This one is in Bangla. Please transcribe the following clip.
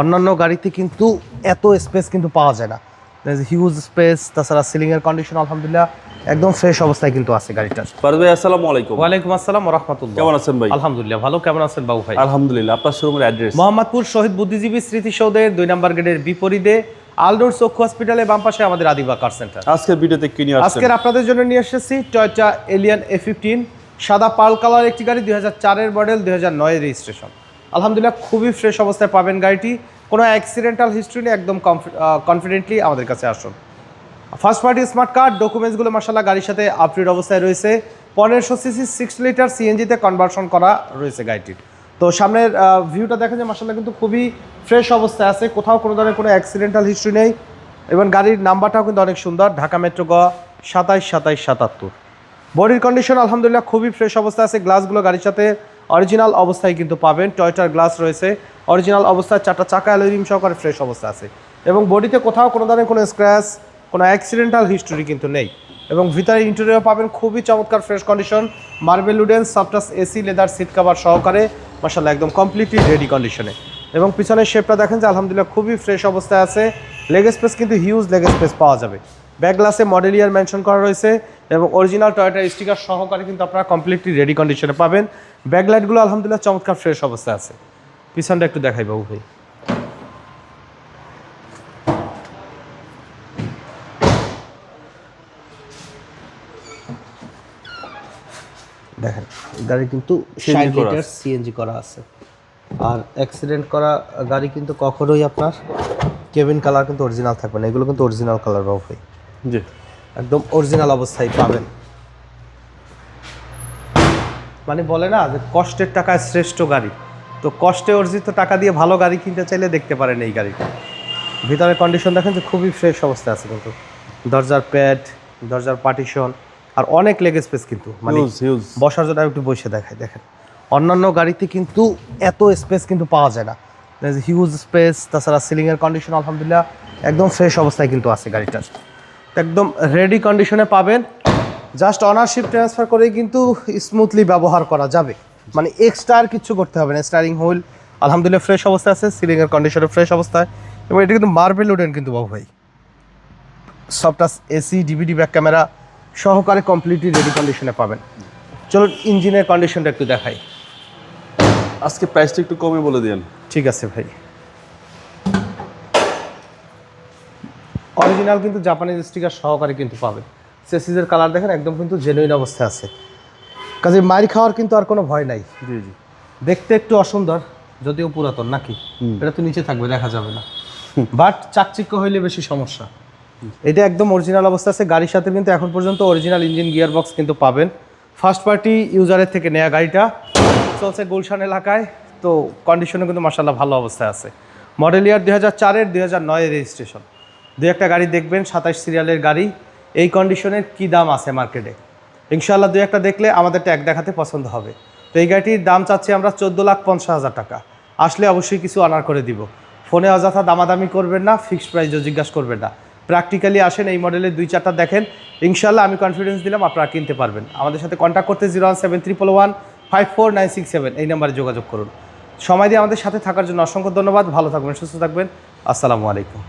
অন্যান্য গাড়িতে কিন্তু এত স্পেস কিন্তু পাওয়া যায় না। হিউজ স্পেস তাছাড়া সিলিংয়ের কন্ডিশন আলহামদুলিল্লাহ একদম ফ্রেশ অবস্থায় কিন্তু আছে গাড়িটার। ফারুক ভাই আসসালামু আলাইকুম। ওয়ালাইকুম আসসালাম রহমতুল্লাহ। কেমন আছেন ভাই? আলহামদুলিল্লাহ ভালো। কেমন আছেন বাবু ভাই? আলহামদুলিল্লাহ আপনার শোরুমের অ্যাড্রেস মোহাম্মদপুর শহীদ বুদ্ধিজীবী স্মৃতিসৌধের দুই নম্বর গেটের বিপরীতে আলডোর চক্ষু হসপিটালের বাম পাশে আমাদের আদিবা কার সেন্টার আজকের ভিডিওতে কি নিয়ে আসছেন? আজকের আপনাদের জন্য নিয়ে এসেছি টয়টা এলিয়ান এ ফিফটিন সাদা পাল কালার একটি গাড়ি দুই হাজার চারের মডেল দুই হাজার নয়ের রেজিস্ট্রেশন আলহামদুলিল্লাহ, খুবই ফ্রেশ অবস্থায় পাবেন গাড়িটি। কোনো অ্যাক্সিডেন্টাল হিস্ট্রি নেই, একদম কনফিডেন্টলি আমাদের কাছে আসুন। ফার্স্ট পার্টি স্মার্ট কার্ড ডকুমেন্টসগুলো মাসাল্লাহ গাড়ির সাথে আপডেট অবস্থায় রয়েছে। পনেরোশো সিসি সিক্স লিটার সিএনজিতে কনভার্সন করা রয়েছে গাড়িটির তো সামনের ভিউটা দেখেন যে মাসাল্লাহ কিন্তু খুবই ফ্রেশ অবস্থায় আছে। কোথাও কোনো ধরনের কোনো অ্যাক্সিডেন্টাল হিস্ট্রি নেই। এবং গাড়ির নাম্বারটাও কিন্তু অনেক সুন্দর, ঢাকা মেট্রো গ, সাতাইশ সাতাইশ, সাতাত্তর। বডির কন্ডিশন আলহামদুলিল্লাহ খুবই ফ্রেশ অবস্থায় আছে। গ্লাসগুলো গাড়ির সাথে অরিজিনাল অবস্থায় কিন্তু পাবেন। টয়টার গ্লাস রয়েছে। অরিজিনাল অবস্থায় চারটা চাকা অ্যালোরিম সহকারে ফ্রেশ অবস্থা আছে। এবং বডিতে কোথাও কোনো ধরনের কোনো স্ক্র্যাচ কোনো অ্যাক্সিডেন্টাল হিস্টোরি কিন্তু নেই। এবং ভিতরে ইন্টেরিয়র পাবেন খুবই চমৎকার ফ্রেশ কন্ডিশন মার্বেল উডেন সফটাস এসি লেদার সিট কাভার সহকারে মাসাল্লাহ একদম কমপ্লিটলি রেডি কন্ডিশনে এবং পিছনের শেপটা দেখেন যে, আলহামদুলিল্লাহ, খুবই ফ্রেশ অবস্থায় আছে। লেগ স্পেস কিন্তু হিউজ লেগ স্পেস পাওয়া যাবে। ব্যাক গ্লাসে মডেল ইয়ার মেনশন করা রয়েছে এবং অরিজিনাল টয়টা স্টিকার সহকারে কিন্তু আপনারা কমপ্লিটলি রেডি কন্ডিশনে পাবেন। ব্যাকলাইটগুলো আলহামদুলিল্লাহ চমৎকার ফ্রেশ অবস্থায় আছে। পিছনটা একটু দেখাই বাবু ভাই। দেখেন গাড়ি কিন্তু সিএনজি করা আছে। আর অ্যাক্সিডেন্ট করা গাড়ি কিন্তু কখনোই আপনার কেবিন কালার কিন্তু অরিজিনাল থাকবে না এগুলো কিন্তু অরিজিনাল কালার বাবু ভাই। জি। একদম অরিজিনাল অবস্থায় পাবেন। মানে বলে না যে কষ্টের টাকায় শ্রেষ্ঠ গাড়ি। তো কষ্টে অর্জিত টাকা দিয়ে ভালো গাড়ি কিনতে চাইলে দেখতে পারেন এই গাড়িটা। ভিতরের কন্ডিশন দেখেন যে খুবই ফ্রেশ অবস্থায় আছে কিন্তু। দরজার প্যাড দরজার পার্টিশন আর অনেক লেগ স্পেস কিন্তু। মানে বসার জন্য একটু বসে দেখাই দেখেন। অন্যান্য গাড়িতে কিন্তু এত স্পেস কিন্তু পাওয়া যায় না। হিউজ স্পেস তাছাড়া সিলিংয়ের কন্ডিশন আলহামদুলিল্লাহ, একদম ফ্রেশ অবস্থায় কিন্তু আছে গাড়িটার একদম রেডি কন্ডিশনে পাবেন। জাস্ট অনারশিপ ট্রান্সফার করেই কিন্তু স্মুথলি ব্যবহার করা যাবে। মানে এক্সট্রা আর কিছু করতে হবে না। স্টারিং হুইল আলহামদুলিল্লাহ ফ্রেশ অবস্থায় আছে। সিলিংয়ের কন্ডিশনে ফ্রেশ অবস্থায়। এবং এটা কিন্তু মার্বেল উডেন কিন্তু, বাবু ভাই। সফটাস এসি ডিভিডি ব্যাক ক্যামেরা সহকারে কমপ্লিটলি রেডি কন্ডিশনে পাবেন। চলুন ইঞ্জিনের কন্ডিশনটা একটু দেখাই। আজকে প্রাইসটা একটু কমে বলে দিন ঠিক আছে ভাই। অরিজিনাল কিন্তু জাপানিজ স্টিকার সহকারে কিন্তু পাবেন। সেসিজের কালার দেখেন একদম কিন্তু জেনুইন অবস্থায় আছে। কাজে মারি খাওয়ার কিন্তু আর কোনো ভয় নাই। জি জি। দেখতে একটু অসুন্দর যদিও পুরাতন নাকি? এটা তো নিচে থাকবে দেখা যাবে না। বাট চাকচিক্য হইলে বেশি সমস্যা। এটা একদম অরিজিনাল অবস্থা আছে। গাড়ির সাথে কিন্তু এখন পর্যন্ত অরিজিনাল ইঞ্জিন গিয়ার বক্স কিন্তু পাবেন। ফার্স্ট পার্টি ইউজারের থেকে নেওয়া গাড়িটা। চলছে গুলশান এলাকায়। তো কন্ডিশনে কিন্তু মার্শাল্লাহ ভালো অবস্থায় আছে। মডেল ইয়ার দুই হাজার চারের দুই হাজার নয়ের রেজিস্ট্রেশন দু একটা গাড়ি দেখবেন, সাতাশ সিরিয়ালের গাড়ি। এই কন্ডিশনের কী দাম আছে মার্কেটে ইনশাআল্লাহ দু একটা দেখলে আমাদের ট্যাগ দেখাতে পছন্দ হবে। তো এই গাড়িটির দাম চাচ্ছি আমরা চোদ্দ লাখ পঞ্চাশ হাজার টাকা। আসলে অবশ্যই কিছু অনার করে দিব। ফোনে অযথা দামাদামি করবেন না ফিক্সড প্রাইসও জিজ্ঞাসা করবেন না। প্র্যাকটিক্যালি আসেন এই মডেলের দুই চারটা দেখেন। ইনশাল্লাহ আমি কনফিডেন্স দিলাম, আপনারা কিনতে পারবেন। আমাদের সাথে কন্ট্যাক্ট করতে zero one seven triple one five four nine six seven এই নাম্বারে যোগাযোগ করুন। সময় দিয়ে আমাদের সাথে থাকার জন্য অসংখ্য ধন্যবাদ। ভালো থাকবেন, সুস্থ থাকবেন। আসসালামু আলাইকুম।